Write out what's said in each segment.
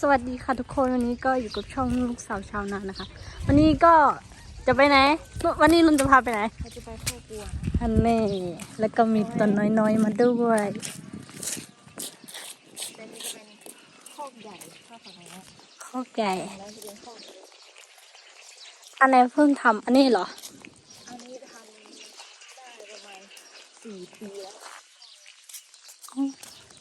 สวัสดีค่ะทุกคนวันนี้ก็อยู่กับช่องลูกสาวชาวนานะคะ วันนี้ก็จะไปไหนลุวันนี้ลุงจะพาไปไหนเขาจะไปเข้ากลัวอันนี้แล้วก็มีต้นน้อยๆมาด้วยแต่นี่จะเป็นคอกใหญ่ข้าวฝั่งนี้ข้าวไก่แล้วจะเป็นคอกเล็กอันไหนเพิ่งทำอันนี้เหรออันนี้ทำได้ประมาณสี่ปีแล้วอืม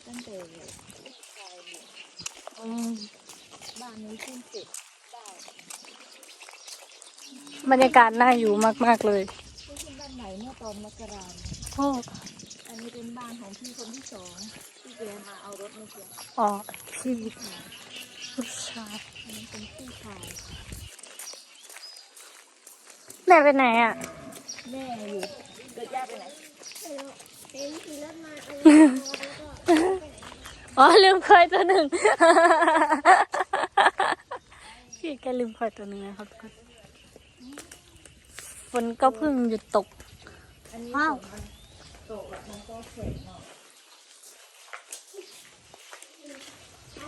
ตั้งแต่ลูกชายบวช อืม บ้านนี้ขึ้นเสร็จได้บรรยากาศน่าอยู่มากๆเลยเพิ่งขึ้นบ้านใหม่เมื่อตอนมกราคมโอ้อันนี้เป็นบ้านของพี่คนที่สองที่แกมาเอารถมาเสียอ๋อพี่ผู้ชายอันนี้เป็นพี่ชายแม่ไปไหนอะ แม่อยู่เกิดย่าไปไหนอ๋ อลืมควายตัวหนึ่ง พี่แกลืมควายตัวหนึ่งนะครับทุกคนฝนก็เพิ่งหยุดตกอันนี้ว้าวฝนมันตกแบบมันก็เสร็จเนาะ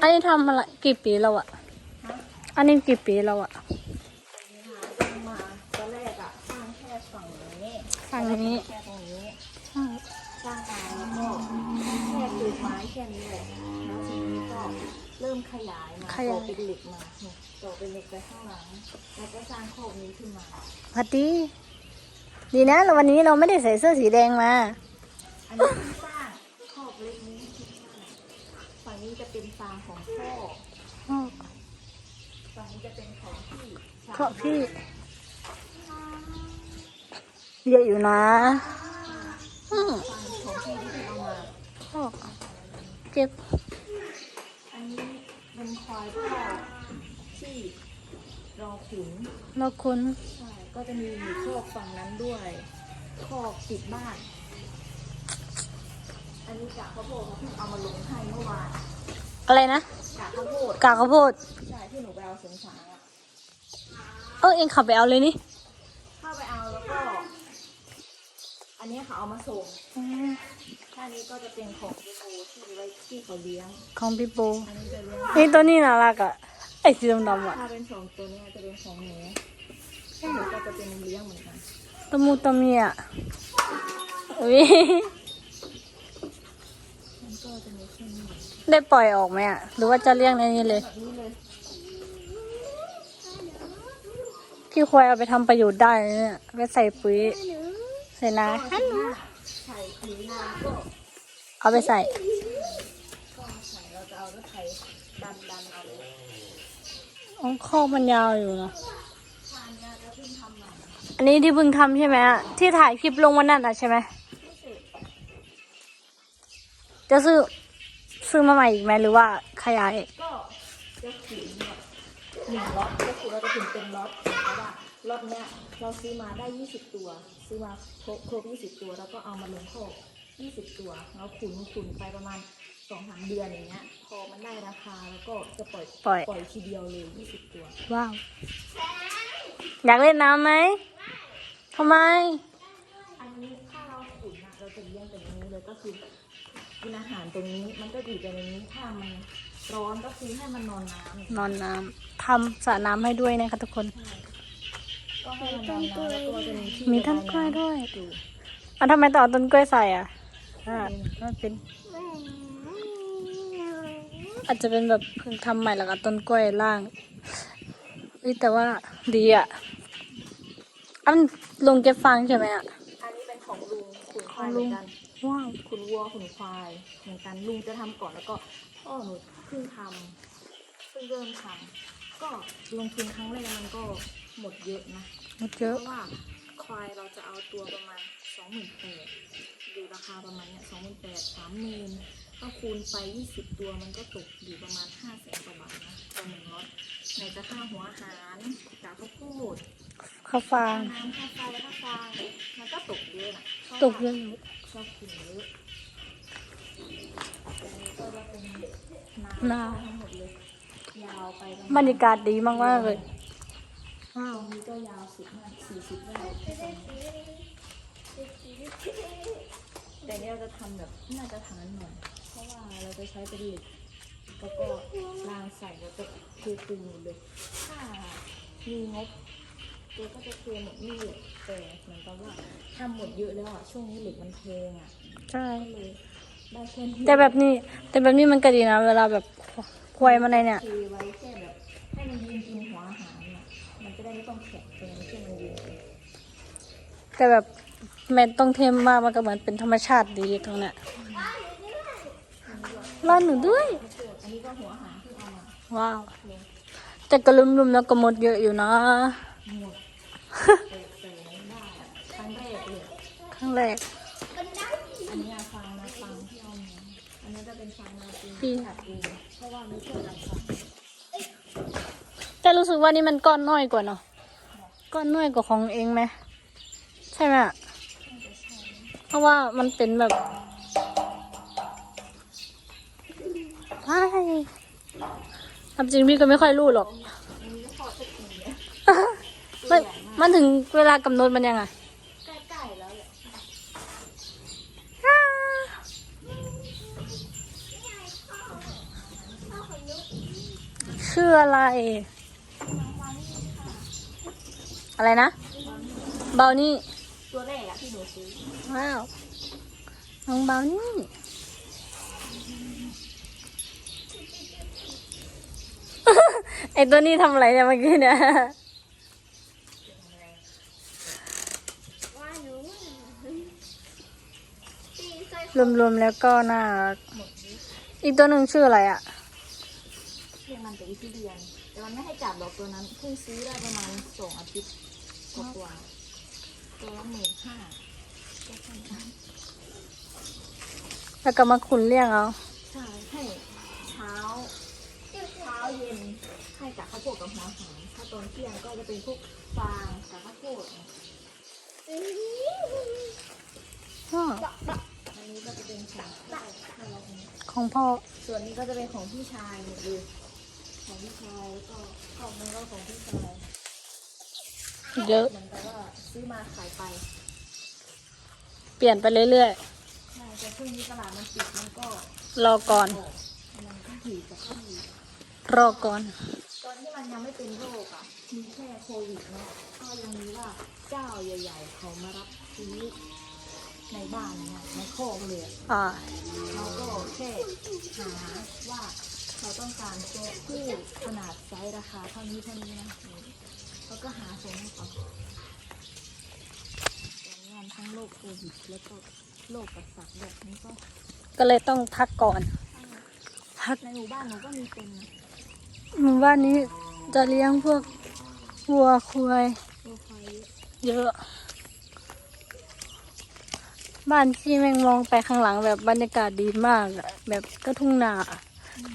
อันนี้ทำอะไรกี่ปีแล้วอะอันนี้กี่ปีแล้วอะตั้งมาตอนแรกอะสร้างแค่ฝั่งนี้ฝั่งนี้แค่ตรงนี้สร้างมาแล้วก็แค่ปลูกไม้แค่นี้เลยแล้วทีนี้ก็ เริ่มขยายมาขยายต่อเป็นเหล็กมาเนี่ยต่อเป็นเหล็กไปข้างหลัง แล้วก็สร้างโคกนี้ขึ้นมา พอดี ดีนะวันนี้เราไม่ได้ใส่เสื้อสีแดงมา อันนี้ที่สร้างโคกเล็กนี้ที่สร้างฝั่งนี้จะเป็นฟางของพ่อฝั่งนี้จะเป็นของพี่ชายเพราะพี่เยอะอยู่นะอืมฟางของพี่ที่เอามาโอ้เก็บอัน นี้เป็นควายพ่อที่รอขุนเราคุณใช่ก็จะมีอยู่คอกฝั่งนั้นด้วยคอกติดบ้าน อันนี้กากข้าวโพดเขาเพิ่งเอามาลงให้เมื่อวานอะไรนะกากข้าวโพดกากข้าวโพดใช่ที่หนูไปเอาสงสารอะเออเองขับไปเอาเลยนี่เข้าไปเอาแล้วก็ อันนี้เขาเอามาส่ง ท่านี้ก็จะเป็นของพี่โบที่ไว้ที่เขาเลี้ยง ของพี่โบอันนี้จะเลี้ยงนี่ตัวนี้น่ารักอะไอ้สีดำๆอะถ้าเป็นสองตัวเนี้จะเป็นของหนูหนูก็จะเป็นเลี้ยงเหมือนกันตะมูตะเมียอุ้ยมันก็จะมีแค่นี้ได้ปล่อยออกไหมอะหรือว่าจะเลี้ยงในนี้เลย แบบนี้เลยพี่ควายเอาไปทำประโยชน์ได้นะเนี่ยไปใส่ปุ๋ย ใส่นาก็ถ้าใส่ปุ๋ยนาก็ เอาไปใส่ก็ใส่เราจะเอารถไถดันดันเอาเลยอ๋อข้อมันยาวอยู่เนาะทานเนี่ยจะเพิ่งทำใหม่อันนี้ที่เพิ่งทำใช่ไหมอะที่ถ่ายคลิปลงวันนั้นอะใช่ไหมไม่เสร็จจะซื้อซื้อมาใหม่อีกไหมหรือว่าขยายก็จะขุนแบบหนึ่งล็อตก็คือเราจะขุนเป็นล็อตเพ ราะว่าล็อตเนี้ยเราซื้อมาได้ 20 ตัว ซื้อมาครบครบ20 ตัวแล้วก็เอามาลงโคก20 ตัวแล้วขุนขุนไปประมาณสองสามเดือนอย่างเงี้ย พอมันได้ราคาแล้วก็จะปล่อยปล่อย ปล่อยทีเดียวเลย 20 ตัว ว้าว อยากเล่นน้ำไหมทำไม อันนี้ถ้าเราขุนอะเราจะเลี้ยงแต่ในนี้เลยก็คือกินอาหารตรงนี้มันก็อยู่แต่ในนี้ถ้ามันร้อนก็คือให้มันนอนน้ำอย่างเงี้ยนอนน้ำทำสระน้ำให้ด้วยนะคะทุกคนก็ให้ มันนอนน้ำแล้วก็จะมีที่มีต้นระบากล้วยด้วยน้ำอยู่อะทำไมต้องเอาต้นกล้วยใส่อะอ่ามันเป็น อาจจะเป็นแบบเพิ่งทำใหม่แล้วก็ต้นกล้วยล่างเฮ้ยแต่ว่าดีอะอันลงเก็บฟางใช่ไหมอะอันนี้เป็นของลุงขุนควายของเหลุมืองนกันว้าวขุนวัวขุนควายเหมือนกันลุงจะทำก่อนแล้วก็พ่อหนูเพิ่งทำเพิ่งเริ่มทำ ก็ลงทุนครั้งแรกมันก็หมดเยอะนะหมดเพเยอะ ราะว่าควายเราจะเอาตัวประมาณสองหมื่นแปดดูราคาประมาณเนี้ยสองหมื่นแปดสามหมื่นก็คูณไปยี่สิบตัวมันก็ตกอยู่ประมาณห้าแสนกว่าบาทนะต่อหนึ่งรถไหนจะค่าหัวอาหารกากข้าวโพดข้าวฟาง ค่าน้ำค่าไฟค่าฟางมันก็ตกเยอะนะตกเยอะอยู่ชอบกินเยอะอันนี้ก็จะเป็นนาน้ำทั้งหมดเล ยยาวไปประบรมาณรยากาศดีมากๆเลยว้าตวรงนี้ก็ยาวสุดมากสี่สิบไร่แต่เนี้ยเราจะทำแบบน่าจะฐานหน่อยเพราะว่าเราจะใช้เป็นเหล็กแล้วก็รางใส่แล้วก็เทปูนหมดเลยถ้ามีงบเจ๊ก็จะเทหมดนี่เหล็กแต่เหมือนกับว่าทำหมดเยอะแล้วอะช่วงนี้เหล็กมันแพงอะใช่ ก็เลยได้แค่นี้แต่แบบนี้ แต่แบบนี้มันก็ดีนะ เวลาแบบ ควายมันในเนี่ยเทไว้แค่แบบให้มันยืนกินหัวอาหารอะมันจะได้ไม่ต้องแข็งเกินแค่มันยืนกินแต่แบบแม่ต้องเทมมากมันก็เหมือนเป็นธรรมชาติดีตรงเนี้ยรอหนูด้วย อันนี้ก็หัวอาหารที่เอามาว้าว แต่ก็ลุ่มๆแล้วก็หมดเยอะอยู่นะ หมดเปิดเผยได้ครั้งแรกเลย ครั้งแรก อันนี้อะฟังนะฟังที่เอามาอันนี้ จะเป็นฟังนาจริงจริงตัดเองเพราะว่าไม่เชื่อกันฟังแต่รู้สึกว่านี่มันก้อนน้อยกว่าเนาะก้อนน้อยกว่าของเองไหมใช่ไหมอะเพราะว่ามันเป็นแบบว้ายทำจริงพี่ก็ไม่ค่อยรู้หรอกอันนี้ก็พอจะกินเนี่ยมันมันถึงเวลากำหนดมันยังไง ใกล้ๆแล้วแหละ ชื่ออะไร อะไรนะ เบานี่ ตัวแรกอะที่หนูซื้อ ว้าว น้องเบานี่ ไอตัวนี้ทำอะไรเนี่ยเมื่อกี้เนี่ยว่าหนูตีใส่รวมๆแล้วก็น่ารักอีกตัวหนึ่งชื่ออะไรอะ เรียกมันแต่วิธีเรียน แต่มันไม่ให้จับดอกตัวนั้นเพิ่งซื้อได้ประมาณสองอาทิตย์กว่าๆตัวละหมื่นห้าก็แค่นั้นแล้วก็มาขุนเลี้ยงเอาใช่ให้เช้า เช้าเย็นให้กับข้าวโพดกับหัวหอมถ้าตอนเที่ยงก็จะเป็นพวกฟางกับข้าวโพดอ้ออันนี้ก็จะเป็นของพ่อให้เราเองของพ่อ ส่วนนี้ก็จะเป็นของพี่ชายหมดเลย ของพี่ชายแล้วก็ข้าวมันก็ของพี่ชายเยอะ เหมือนกับว่าซื้อมาขายไปเปลี่ยนไปเรื่อยใช่แต่ช่วงนี้ตลาดมันปิดมันก็ๆ รอก่อน ออกมันก็หีบกับข้าวหีบรอก่อน ตอนที่มันยังไม่เป็นโรคอะ มีแค่โควิดเนาะก็ยังมีว่าเจ้าใหญ่ ๆ เขามารับซื้อในบ้านเนี่ยในโคกเลยอะ อ่า เราก็แค่หาว่า เราต้องการโต๊ะคู่ขนาดไซส์ราคาเท่านี้เท่านี้นะแล้วก็หาส่งให้เขาแต่งานทั้งโรคโควิดแล้วก็โรคประสาทแบบนี้ก็ ก็เลยต้องทักก่อนทักในหมู่บ้านหนูก็มีเป็นนะหมู่บ้านนี้จะเลี้ยงพวกวัวควายโรคไฟเยอะ บ้านที่แม่งมองไปข้างหลังแบบบรรยากาศดีมากอะแบบก็ทุ่งนา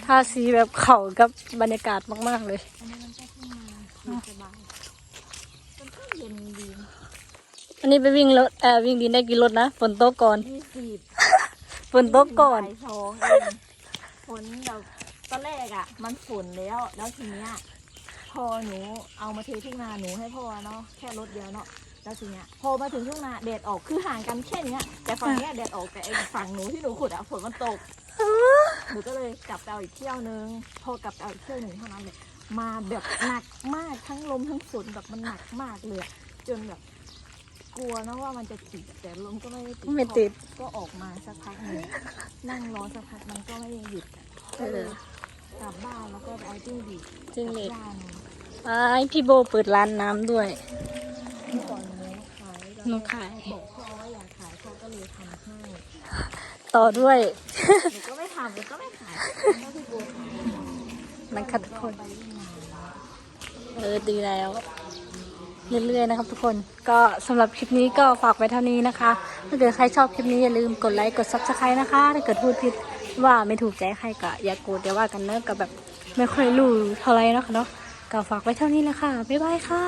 ทาสีแบบเขากับบรรยากาศมาก ๆ เลยอันนี้มันก็ขึ้นมาอยู่สบายมันก็เย็นดีอันนี้ไปวิ่งรถเออวิ่งดินได้กี่รถนะฝนตกก่อนยี่สิบฝนตกก่อนบ่ายสองเองฝนแบบตอนแรกอะ มันฝนแล้ว แล้วทีเนี้ยพอหนูเอามาเททุ่งนาหนูให้พ่อเนาะแค่รถเดียวเนาะแล้วทีเนี้ยพอมาถึงทุ่งนาแดดออกคือห่างกันแค่เนี้ยแต่ฝั่งเนี้ยแดดออกแต่ไอ้ฝั่งหนูที่หนูขุดอะฝนมันตก หนูก็เลยกลับไปเอาอีกเที่ยวนึง พอกลับไปเอาอีกเที่ยวหนึ่งเท่านั้นเลยมาแบบหนักมากทั้งลมทั้งฝนแบบมันหนักมากเลยอะจนแบบกลัวนะว่ามันจะติดแต่ลมก็ไม่ได้ติดไม่ติด ก็ออกมาสักพักหนึ่งนั่งรอสักพักมันก็ไม่หยุดเออกลับบ้านแล้วก็ไปเอาจิ้งหรีดจิ้งหรีดย่างไอ้พี่โบเปิดร้านน้ำด้วยที่ก่อนหนูขายแล้วหนูขาย บอกพ่อว่าอยากขายพ่อก็เลยทำให้ ต่อด้วย หนูก็ไม่ ทำหนูก็ไม่ขายก็พี่นะคะทุกคน เออดีแล้ว เรื่อยๆนะครับทุกคน ก็สำหรับคลิปนี้ก็ฝากไว้เท่านี้นะคะ ถ้าเกิดใครชอบคลิปนี้อย่าลืมกดไลค์กด subscribe นะคะ ถ้าเกิดพูดผิดว่าไม่ถูกใจใครก็อย่าโกรธอย่าว่ากันเนอะกับแบบไม่ค่อยรู้เท่าไรเนาะคะเนาะก็ฝากไว้เท่านี้แหละค่ะ บ๊ายบายค่ะ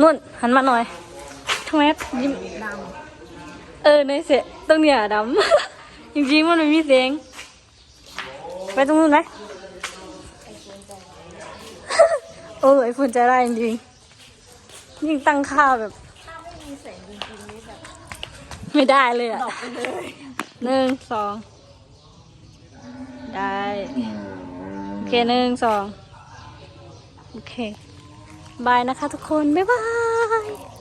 นุ่นหันมาหน่อยทำไมยิ้มดเออในเสียตรงเนี้ยดำ จริงๆมันไม่มีเสียง ไปตรงนู้นไหมเออไอโฟนใจได้จริงๆยิ่งตั้งค่าแบบำถ้าไม่มีแสงจริงๆนี่แบบไม่ได้เลยอะดอกไปเลยหนึ่งสอง ได้ โอเคหนึ่งสอง โอเค บายนะคะทุกคน บ๊ายบาย